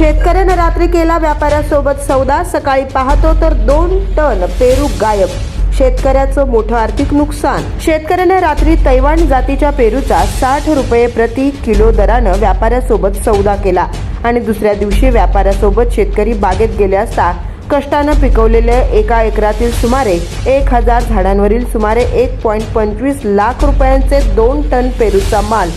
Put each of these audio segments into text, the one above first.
शेतकऱ्यानं रात्री केला व्यापाऱ्यासोबत सौदा सकाळी पाहतो तर दोन टन पेरू गायब. शेतकऱ्याचं मोठं आर्थिक नुकसान. शेतकऱ्यानं रात्री तैवान जातीच्या पेरूचा साठ रुपये प्रति किलो दरानं व्यापाऱ्यासोबत सौदा केला आणि दुसऱ्या दिवशी व्यापाऱ्यासोबत शेतकरी बागेत गेले असता कष्टानं पिकवलेल्या एका एकरातील सुमारे एक हजार झाडांवरील सुमारे एक पॉईंट पंचवीस लाख रुपयांचे दोन टन पेरूचा माल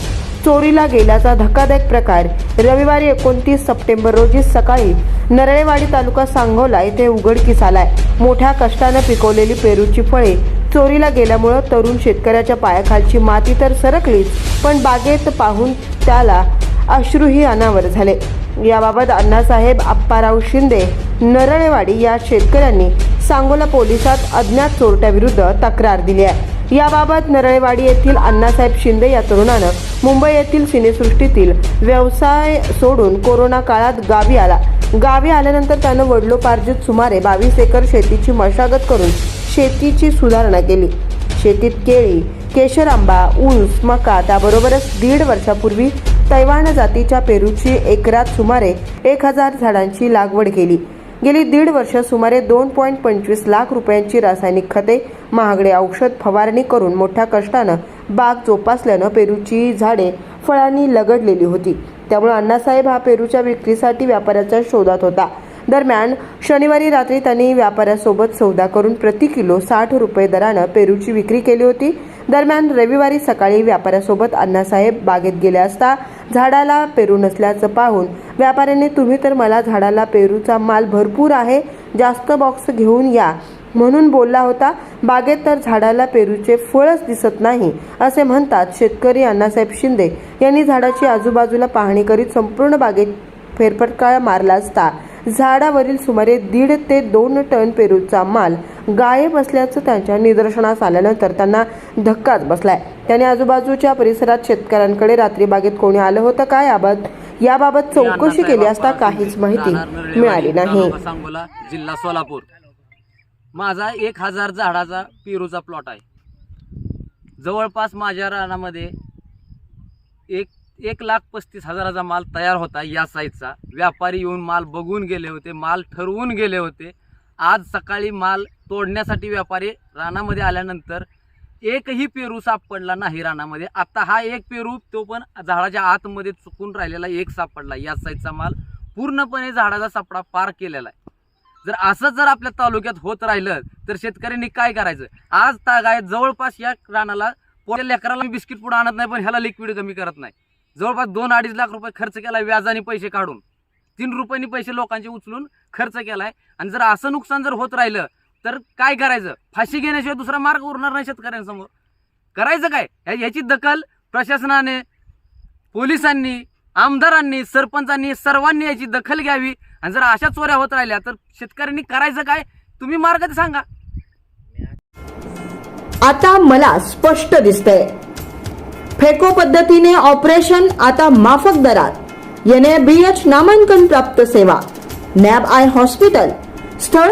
चोरीला गेल्याचा धक्कादायक प्रकार रविवारी एकोणतीस सप्टेंबर रोजी सकाळी नरळेवाडी तालुका सांगोला येथे उघडकीस आलाय मोठ्या कष्टानं पिकवलेली पेरूची फळे चोरीला गेल्यामुळं तरुण शेतकऱ्याच्या पायाखालची माती तर सरकलीच पण बागेत पाहून त्याला अश्रूही अनावर झाले. याबाबत अण्णासाहेब आप्पाराव शिंदे नरळेवाडी या शेतकऱ्यांनी सांगोला पोलिसात अज्ञात चोरट्याविरुद्ध तक्रार दिली आहे. याबाबत नरळेवाडी येथील अण्णासाहेब शिंदे या तरुणानं मुंबई येथील सिनेसृष्टीतील व्यवसाय सोडून कोरोना काळात गावी आला. गावी आल्यानंतर त्यानं वडलोपार्जित सुमारे बावीस एकर शेतीची मशागत करून शेतीची सुधारणा केली. शेतीत केळी केशर आंबा ऊस मका त्याबरोबरच दीड वर्षापूर्वी तैवान जातीच्या पेरूची एकरात सुमारे एक हजार झाडांची लागवड केली. गेली दीड वर्ष सुमारे दोन पॉईंट पंचवीस लाख रुपयांची रासायनिक खते महागडे औषध फवारणी करून मोठ्या कष्टानं बाग जोपासल्यानं पेरूची झाडे फळांनी लगडलेली होती. त्यामुळे अण्णासाहेब हा पेरूच्या विक्रीसाठी व्यापाऱ्याच्या शोधात होता. दरम्यान शनिवारी रात्री त्यांनी व्यापाऱ्यासोबत सौदा करून प्रति किलो साठ रुपये दरानं पेरूची विक्री केली होती. दरम्यान रविवारी सकाळी व्यापाऱ्यासोबत अण्णासाहेब बागेत गेले असता झाडाला पेरू नसल्याचं पाहून व्यापाऱ्याने तुम्ही तर मला झाडाला पेरूचा माल भरपूर आहे जास्त बॉक्स घेऊन या. म्हणून बोलला होता बागेत तर झाडाला पेरूचे फळच दिसत नाही असे म्हणतात शेतकरी अण्णासाहेब शिंदे. यांनी झाडाची आजूबाजूला पाहणी करीत संपूर्ण बागेत फेरफटकाळ मारला असता. झाडावरील सुमारे दीड ते दोन टन पेरूचा माल गायब असल्याचं त्यांच्या निदर्शनास आल्यानंतर त्यांना धक्काच बसलाय. त्याने आजूबाजूच्या परिसरात शेतकऱ्यांकडे रात्री बागेत कोणी आलं होतं काय? याबाबत याबाबत चौकशी केली असता काहीच माहिती मिळाली नाही. जिल्हा सोलापूर. माझा एक हजार झाडाचा पेरूचा प्लॉट आहे. जवळपास माझ्या रानामध्ये एक एक लाख पस्तीस हजाराचा माल तयार होता या साईजचा. व्यापारी येऊन माल बघून गेले होते माल ठरवून गेले होते. आज सकाळी माल तोडण्यासाठी व्यापारी रानामध्ये आल्यानंतर एकही पेरू सापडला नाही रानामध्ये. आता हा एक पेरू तो पण झाडाच्या आतमध्ये चुकून राहिलेला एक सापडला. या साईजचा माल पूर्णपणे झाडाचा सापडा पार केलेला आहे. जर असंच जर आपल्या तालुक्यात होत राहिलं तर शेतकऱ्यांनी काय करायचं? आज तागाय जवळपास या रानाला लेकराला बिस्किट पुढे आणत नाही पण ह्याला लिक्विड कमी करत नाही. जवळपास दोन अडीच लाख रुपये खर्च केला व्याजाने पैसे काढून. तीन रुपयांनी पैसे लोकांचे उचलून खर्च केलाय. आणि जर असं नुकसान जर होत राहिलं तर काय करायचं? फाशी घेण्याशिवाय दुसरा मार्ग उरणार नाही शेतकऱ्यांसमोर. करायचं काय? याची दखल प्रशासनाने पोलिसांनी आमदारांनी सरपंचांनी सर्वांनी याची दखल घ्यावी. आणि जर अशा चोऱ्या होत राहिल्या तर शेतकऱ्यांनी करायचं काय? तुम्ही मार्ग ते सांगा. आता मला स्पष्ट दिसतंय. फेको पद्धतीने ऑपरेशन आता माफक दरात. एनएबीएच नामांकन प्राप्त सेवा. NAB eye hospital. स्थळ